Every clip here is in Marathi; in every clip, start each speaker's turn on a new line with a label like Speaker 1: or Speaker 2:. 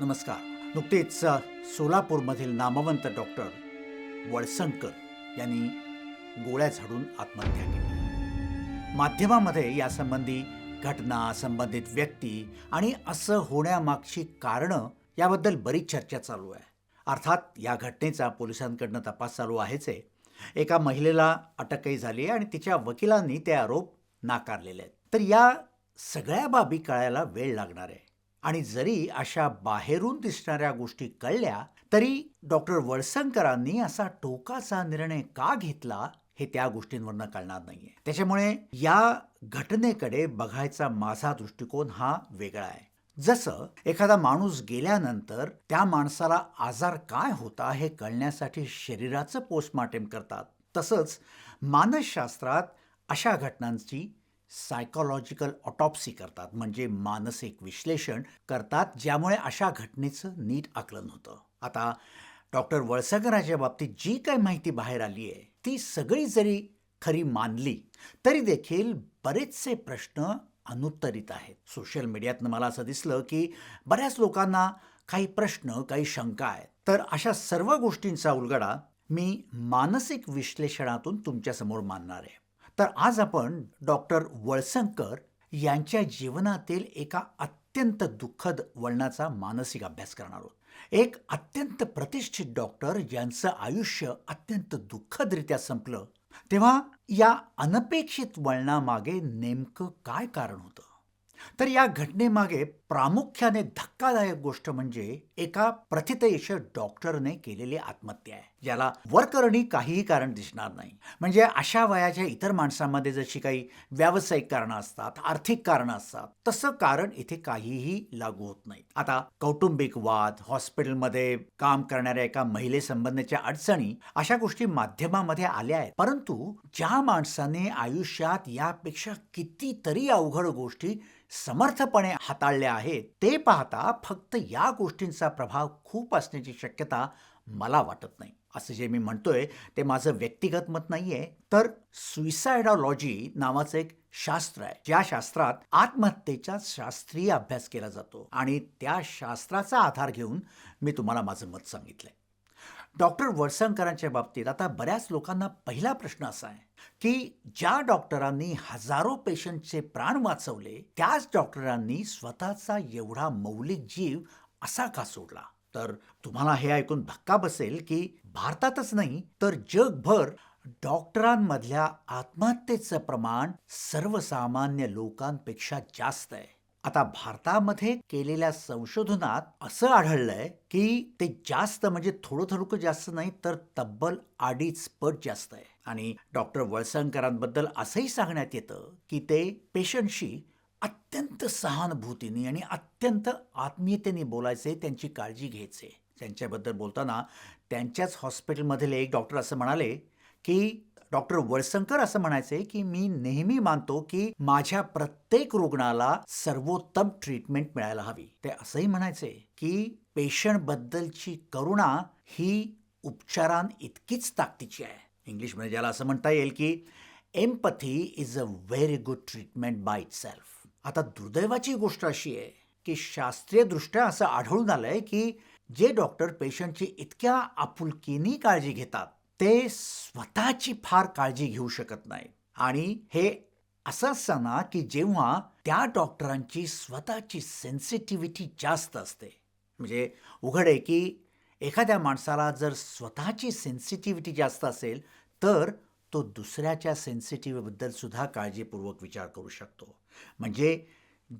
Speaker 1: नमस्कार. नुकतेच सोलापूरमधील नामवंत डॉक्टर वळसंकर यांनी गोळ्या झाडून आत्महत्या केली. माध्यमामध्ये यासंबंधी घटना संबंधित व्यक्ती आणि असं होण्यामागची कारणं याबद्दल बरीच चर्चा चालू आहे. अर्थात या घटनेचा पोलिसांकडनं तपास चालू आहेच आहे. एका महिलेला अटकही झाली आहे आणि तिच्या वकिलांनी ते आरोप नाकारलेले आहेत. तर या सगळ्या बाबी कळायला वेळ लागणार आहे. आणि जरी अशा बाहेरून दिसणाऱ्या गोष्टी कळल्या तरी डॉक्टर वळसंकरांनी असा टोकाचा निर्णय का घेतला हे त्या गोष्टींवरनं कळणार नाहीये. त्याच्यामुळे या घटनेकडे बघायचा माझा दृष्टिकोन हा वेगळा आहे. जसं एखादा माणूस गेल्यानंतर त्या माणसाला आजार काय होता हे कळण्यासाठी शरीराचं पोस्टमार्टम करतात तसंच मानसशास्त्रात अशा घटनांची सायकोलॉजिकल ऑटॉप्सी करतात म्हणजे मानसिक विश्लेषण करतात ज्यामुळे अशा घटनेचं नीट आकलन होतं. आता डॉक्टर वळसकराच्या बाबतीत जी काय माहिती बाहेर आली आहे ती सगळी जरी खरी मानली तरी देखील बरेचसे प्रश्न अनुत्तरित आहेत. सोशल मीडियातनं मला असं दिसलं की बऱ्याच लोकांना काही प्रश्न काही शंका आहेत. तर अशा सर्व गोष्टींचा उलगडा मी मानसिक विश्लेषणातून तुमच्यासमोर मानणार आहे. तर आज आपण डॉक्टर वळसंकर यांच्या जीवनातील एका अत्यंत दुःखद वळणाचा मानसिक अभ्यास करणार आहोत. एक अत्यंत प्रतिष्ठित डॉक्टर ज्यांचं आयुष्य अत्यंत दुःखदरित्या संपलं तेव्हा या अनपेक्षित वळणामागे नेमकं काय कारण होतं? तर या घटनेमागे प्रामुख्याने धक्कादायक गोष्ट म्हणजे एका प्रथितयश डॉक्टरने केलेली आत्महत्या आहे ज्याला वरकरणी काहीही कारण दिसणार नाही. म्हणजे अशा वयाच्या इतर माणसांमध्ये जशी काही व्यावसायिक कारणं असतात आर्थिक कारणं असतात तसं कारण इथे काहीही लागू होत नाही आता कौटुंबिक वाद हॉस्पिटलमध्ये काम करणाऱ्या एका महिलेसंबंधीच्या अडचणी अशा गोष्टी माध्यमामध्ये आल्या आहेत. परंतु ज्या माणसाने आयुष्यात यापेक्षा कितीतरी अवघड गोष्टी समर्थपणे हाताळल्या आहेत ते पाहता फक्त या गोष्टींचा प्रभाव खूप असण्याची शक्यता मला वाटत नाही. असं जे मी म्हणतोय ते माझं व्यक्तिगत मत नाहीये. तर सुइसायडॉलॉजी नावाचं एक शास्त्र आहे. ज्या शास्त्रात आत्महत्येचा शास्त्रीय अभ्यास केला जातो आणि त्या शास्त्राचा आधार घेऊन मी तुम्हाला माझं मत सांगितलंय. डॉक्टर वळसंकरांच्या बाबतीत आता बऱ्याच लोकांना पहिला प्रश्न असा आहे की ज्या डॉक्टरांनी हजारो पेशंटचे प्राण वाचवले त्याच डॉक्टरांनी स्वतःचा एवढा मौलिक जीव असा का सोडला? तर तुम्हाला हे ऐकून धक्का बसेल की भारतातच नाही तर जगभर डॉक्टरांमधल्या आत्महत्येचं प्रमाण सर्वसामान्य लोकांपेक्षा जास्त आहे. आता भारतामध्ये केलेल्या संशोधनात असं आढळलंय की ते जास्त म्हणजे थोडं थोडकं जास्त नाही तर तब्बल अडीच पट जास्त आहे. आणि डॉक्टर वळसंकरांबद्दल असंही सांगण्यात येतं की ते पेशंटशी अत्यंत सहानुभूतीने आणि अत्यंत आत्मीयतेने बोलायचे त्यांची काळजी घ्यायचे. त्यांच्याबद्दल बोलताना त्यांच्याच हॉस्पिटलमधील एक डॉक्टर असं म्हणाले की डॉक्टर वळसंकर असं म्हणायचे की मी नेहमी मानतो की माझ्या प्रत्येक रुग्णाला सर्वोत्तम ट्रीटमेंट मिळायला हवी. ते असंही म्हणायचे की पेशंट बद्दलची करुणा ही उपचारां इतकीच ताकदीची आहे. इंग्लिशमध्ये ज्याला असं म्हणता येईल की empathy is a very good treatment by itself आता दुर्दैवाची गोष्ट अशी आहे की शास्त्रीयदृष्ट्या असं आढळून आलंय की जे डॉक्टर पेशंटची इतक्या आपुलकीने काळजी घेतात ते स्वतःची फार काळजी घेऊ शकत नाही आणि हे असं असताना की जेव्हा त्या डॉक्टरांची स्वतःची सेन्सिटिव्हिटी जास्त असते. म्हणजे उघड आहे की एखाद्या माणसाला जर स्वतःची सेन्सिटिव्हिटी जास्त असेल तर तो दुसऱ्याच्या सेन्सिटिव्हबद्दल सुद्धा काळजीपूर्वक विचार करू शकतो. म्हणजे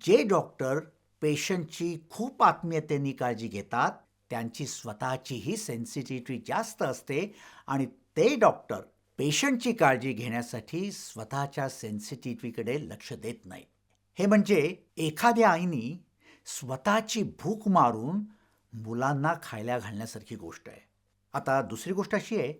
Speaker 1: जे डॉक्टर पेशंटची खूप आत्मीयतेने काळजी घेतात त्यांची स्वतःचीही सेन्सिटिव्हिटी जास्त असते आणि ते डॉक्टर पेशंटची काळजी घेण्यासाठी स्वतःच्या सेन्सिटिव्हिटीकडे लक्ष देत नाही हे म्हणजे एखाद्या आईनी स्वतःची भूक मारून मुलांना खायला घालण्यासारखी गोष्ट आहे. आता दुसरी गोष्ट अशी आहे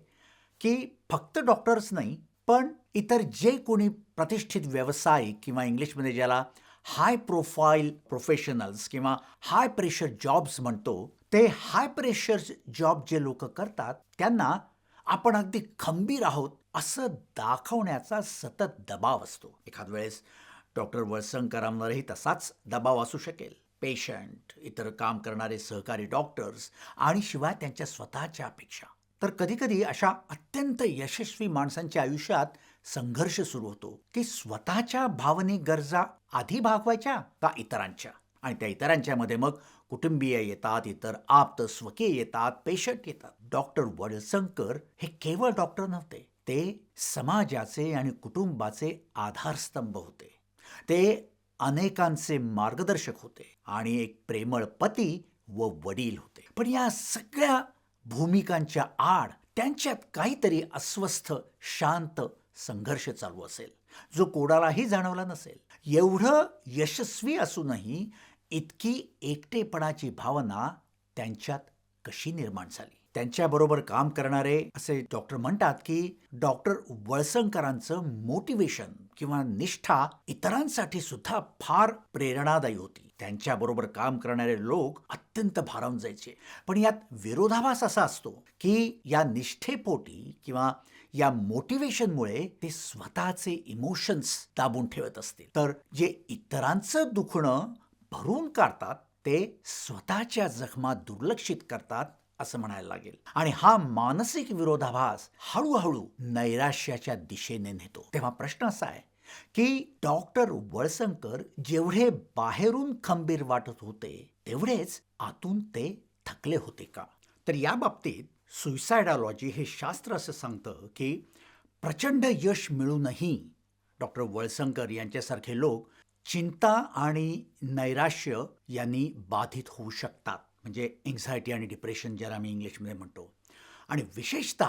Speaker 1: की फक्त डॉक्टर्स नाही पण इतर जे कोणी प्रतिष्ठित व्यावसायिक किंवा इंग्लिशमध्ये ज्याला हाय प्रोफाईल प्रोफेशनल्स किंवा हाय प्रेशर जॉब्स म्हणतो ते हाय प्रेशर जॉब जे लोक करतात त्यांना आपण अगदी खंबीर आहोत असं दाखवण्याचा सतत दबाव असतो. एखाद वेळेस डॉक्टर वळसंकरांवरही तसाच दबाव असू शकेल. पेशंट इतर काम करणारे सहकारी डॉक्टर्स आणि शिवाय त्यांच्या स्वतःच्या अपेक्षा. तर कधीकधी अशा अत्यंत यशस्वी माणसांच्या आयुष्यात संघर्ष सुरू होतो की स्वतःच्या भावनिक गरजा आधी भागवायच्या का इतरांच्या? आणि त्या इतरांच्या मध्ये मग कुटुंबीय येतात इतर आप्त स्वकीय येतात पेशंट येतात. डॉक्टर वडसंकर हे केवळ डॉक्टर नव्हते. ते समाजाचे आणि कुटुंबाचे आधारस्तंभ होते. ते अनेकांचे मार्गदर्शक होते आणि एक प्रेमळ पती व वडील होते. पण या सगळ्या भूमिकांच्या आड त्यांच्यात काहीतरी अस्वस्थ शांत संघर्ष चालू असेल जो कोणालाही जाणवला नसेल. एवढं यशस्वी असूनही इतकी एकटेपणाची भावना त्यांच्यात कशी निर्माण झाली? त्यांच्याबरोबर काम करणारे असे डॉक्टर म्हणतात की डॉक्टर वळसंकरांचं मोटिवेशन किंवा निष्ठा इतरांसाठी सुद्धा फार प्रेरणादायी होती. त्यांच्याबरोबर काम करणारे लोक अत्यंत भारावून जायचे. पण यात विरोधाभास असा असतो की या निष्ठेपोटी किंवा या मोटिवेशनमुळे ते स्वतःचे इमोशन्स दाबून ठेवत असतील. तर जे इतरांचं दुखणं भरून काढतात ते स्वतःच्या जखमा दुर्लक्षित करतात असं म्हणायला लागेल. आणि हा मानसिक विरोधाभास हळूहळू नैराश्याच्या दिशेने नेतो. तेव्हा प्रश्न असा आहे की डॉक्टर वळसंकर जेवढे बाहेरून खंबीर वाटत होते तेवढेच आतून ते थकले होते का? तर या बाबतीत सुइसायडॉलॉजी हे शास्त्र असं सांगतं की प्रचंड यश मिळूनही डॉक्टर वळसंकर यांच्यासारखे लोक चिंता आणि नैराश्य यांनी बाधित होऊ शकतात. म्हणजे एन्झायटी आणि डिप्रेशन ज्याला आम्ही इंग्लिशमध्ये म्हणतो. आणि विशेषत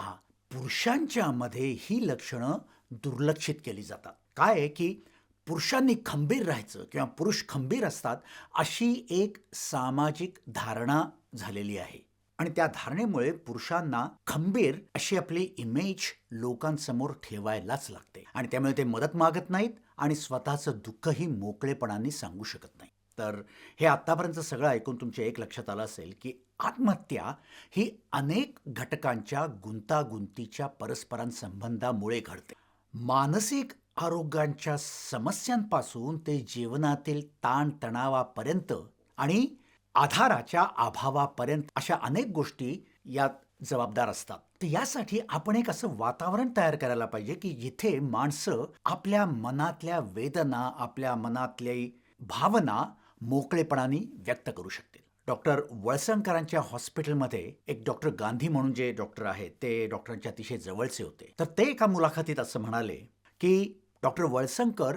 Speaker 1: पुरुषांच्यामध्ये ही लक्षणं दुर्लक्षित केली जातात. काय आहे की पुरुषांनी खंबीर राहायचं किंवा पुरुष खंबीर असतात अशी एक सामाजिक धारणा झालेली आहे. आणि त्या धारणेमुळे पुरुषांना खंबीर अशी आपली इमेज लोकांसमोर ठेवायलाच लागते. आणि त्यामुळे ते मदत मागत नाहीत आणि स्वतःचं दुःखही मोकळेपणाने सांगू शकत नाही. तर हे आत्तापर्यंत सगळं ऐकून तुमच्या एक लक्षात आलं असेल की आत्महत्या ही अनेक घटकांच्या गुंतागुंतीच्या परस्परांसंबंधामुळे घडते. मानसिक आरोग्यांच्या समस्यांपासून ते जीवनातील ताणतणावापर्यंत आणि आधाराच्या अभावापर्यंत अशा अनेक गोष्टी यात जबाबदार असतात. तर यासाठी आपण एक असं वातावरण तयार करायला पाहिजे की जिथे माणसं आपल्या मनातल्या वेदना आपल्या मनातल्या भावना मोकळेपणाने व्यक्त करू शकतील. डॉक्टर वळसंकरांच्या हॉस्पिटलमध्ये एक डॉक्टर गांधी म्हणून जे डॉक्टर आहेत ते डॉक्टरांच्या अतिशय जवळचे होते. तर ते एका मुलाखतीत असं म्हणाले की डॉक्टर वळसंकर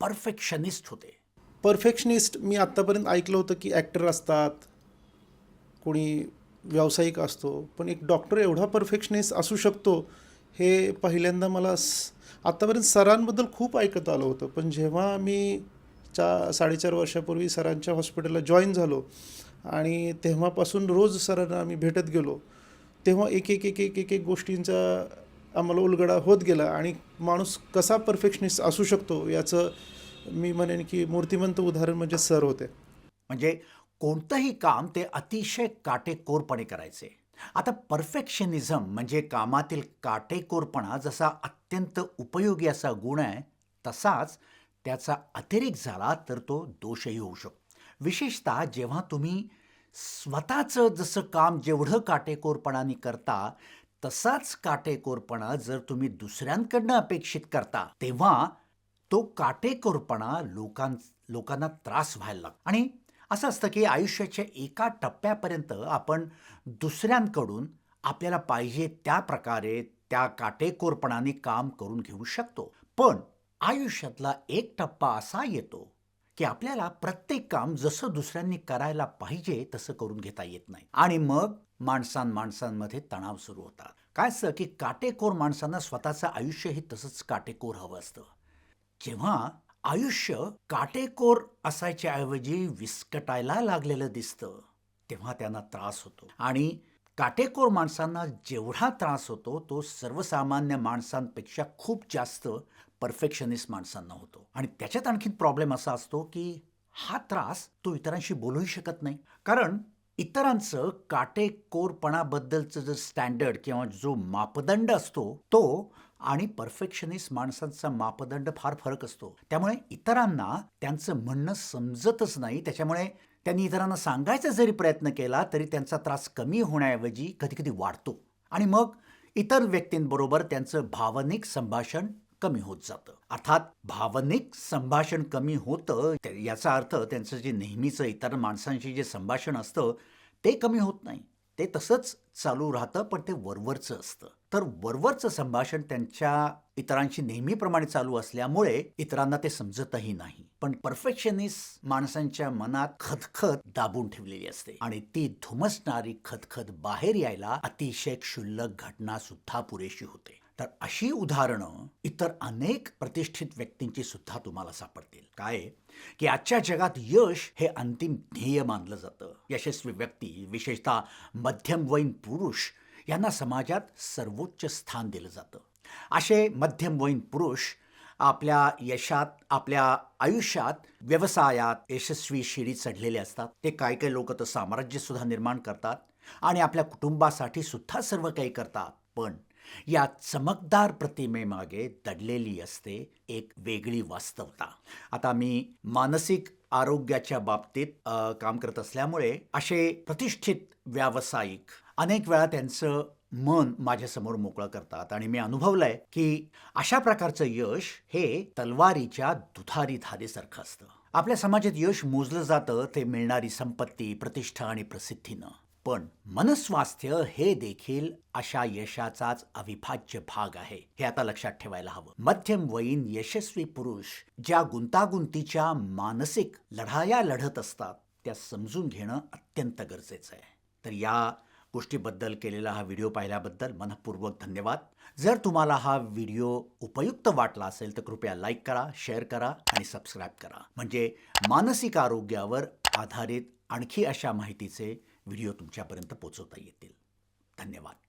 Speaker 1: परफेक्शनिस्ट होते.
Speaker 2: परफेक्शनिस्ट मी आत्तापर्यंत ऐकलं होतं की ॲक्टर असतात कोणी व्यावसायिक असतो पण एक डॉक्टर एवढा परफेक्शनिस्ट असू शकतो हे पहिल्यांदा मला स आत्तापर्यंत सरांबद्दल खूप ऐकत आलं होतं. पण जेव्हा मी चा साडेचार वर्षापूर्वी सरांच्या हॉस्पिटलला जॉईन झालो आणि तेव्हापासून रोज सरांना आम्ही भेटत गेलो तेव्हा एक एक एक एक एक एक गोष्टींचा आम्हाला उलगडा होत गेला आणि माणूस कसा परफेक्शनिस्ट असू शकतो याचं मी म्हणेन की मूर्तिमंत उदाहरण म्हणजे सर होते.
Speaker 1: म्हणजे कोणतंही काम ते अतिशय काटेकोरपणे करायचे. आता परफेक्शनिझम म्हणजे कामातील काटेकोरपणा जसा अत्यंत उपयोगी असा गुण आहे तसाच त्याचा अतिरेक झाला तर तो दोषही होऊ शकतो. विशेषतः जेव्हा तुम्ही स्वतःचं जसं काम जेवढं काटेकोरपणाने करता तसाच काटेकोरपणा जर तुम्ही दुसऱ्यांकडनं अपेक्षित करता तेव्हा तो काटेकोरपणा लोकां लोकांना त्रास व्हायला लागतो. आणि असं असतं की आयुष्याच्या एका टप्प्यापर्यंत आपण दुसऱ्यांकडून आपल्याला पाहिजे त्या प्रकारे त्या काटेकोरपणाने काम करून घेऊ शकतो. पण आयुष्यातला एक टप्पा असा येतो की आपल्याला प्रत्येक काम जसं दुसऱ्यांनी करायला पाहिजे तसं करून घेता येत नाही. आणि मग माणसां माणसांमध्ये तणाव सुरू होतात. काय असतं की काटेकोर माणसांना स्वतःचं आयुष्यही तसंच काटेकोर हवं असतं. जेव्हा आयुष्य काटेकोर असायच्या ऐवजी विस्कटायला लागलेलं दिसतं तेव्हा त्यांना त्रास होतो. आणि काटेकोर माणसांना जेवढा त्रास होतो तो सर्वसामान्य माणसांपेक्षा खूप जास्त परफेक्शनिस्ट माणसांना होतो. आणि त्याच्यात आणखीन प्रॉब्लेम असा असतो की हा त्रास तो इतरांशी बोलूही शकत नाही. कारण इतरांचं काटेकोरपणाबद्दलचं जो स्टँडर्ड किंवा जो मापदंड असतो तो आणि परफेक्शनिस्ट माणसांचा मापदंड फार फरक असतो. त्यामुळे इतरांना त्यांचं म्हणणं समजतच नाही. त्याच्यामुळे त्यांनी इतरांना सांगायचा जरी प्रयत्न केला तरी त्यांचा त्रास कमी होण्याऐवजी कधीकधी वाढतो. आणि मग इतर व्यक्तींबरोबर त्यांचं भावनिक संभाषण कमी होत जातं. अर्थात भावनिक संभाषण कमी होतं याचा अर्थ त्यांचं जे नेहमीचं इतर माणसांशी जे संभाषण असतं ते कमी होत नाही. ते तसंच चालू राहतं पण ते वरवरचं असतं. तर वरवरचं संभाषण त्यांच्या इतरांशी नेहमीप्रमाणे चालू असल्यामुळे इतरांना ते समजतही नाही. पण परफेक्शनिस्ट माणसांच्या मनात खदखत दाबून ठेवलेली असते आणि ती धुमसणारी खदखद बाहेर यायला अतिशय क्षुल्लक घटना सुद्धा पुरेशी होते. तर अशी उदाहरणं इतर अनेक प्रतिष्ठित व्यक्तींची सुद्धा तुम्हाला सापडतील. काय? की आजच्या जगात यश हे अंतिम ध्येय मानलं जातं. यशस्वी व्यक्ती विशेषतः मध्यमवयीन पुरुष यांना समाजात सर्वोच्च स्थान दिलं जातं. असे मध्यमवयीन पुरुष आपल्या यशात आपल्या आयुष्यात व्यवसायात यशस्वी शिडी चढलेले असतात. ते काय काही लोक तर साम्राज्य सुद्धा निर्माण करतात आणि आपल्या कुटुंबासाठी सुद्धा सर्व काही करतात. पण या चमकदार प्रतिमेमागे दडलेली असते एक वेगळी वास्तवता. आता मी मानसिक आरोग्याच्या बाबतीत काम करत असल्यामुळे असे प्रतिष्ठित व्यावसायिक अनेक वेळा त्यांचं मन माझ्यासमोर मोकळं करतात आणि मी अनुभवलंय की अशा प्रकारचं यश हे तलवारीच्या दुधारी धारेसारखं असतं. आपल्या समाजात यश मोजलं जातं ते मिळणारी संपत्ती प्रतिष्ठा आणि प्रसिद्धीनं. पण मनस्वास्थ्य हे देखील अशा यशाचाच अविभाज्य भाग आहे. हे आता लक्षात ठेवायला हवं. मध्यमवयीन यशस्वी पुरुष ज्या गुंतागुंतीच्या मानसिक लढाया लढत असतात त्या समजून घेणं अत्यंत गरजेचं आहे. तर या गोष्टीबद्दल केलेला हा व्हिडिओ पाहिल्याबद्दल मनपूर्वक धन्यवाद. जर तुम्हाला हा व्हिडिओ उपयुक्त वाटला असेल तर कृपया लाईक करा शेअर करा आणि सबस्क्राईब करा. म्हणजे मानसिक आरोग्यावर आधारित आणखी अशा माहितीचे व्हिडिओ तुमच्यापर्यंत पोचवता येतील. धन्यवाद.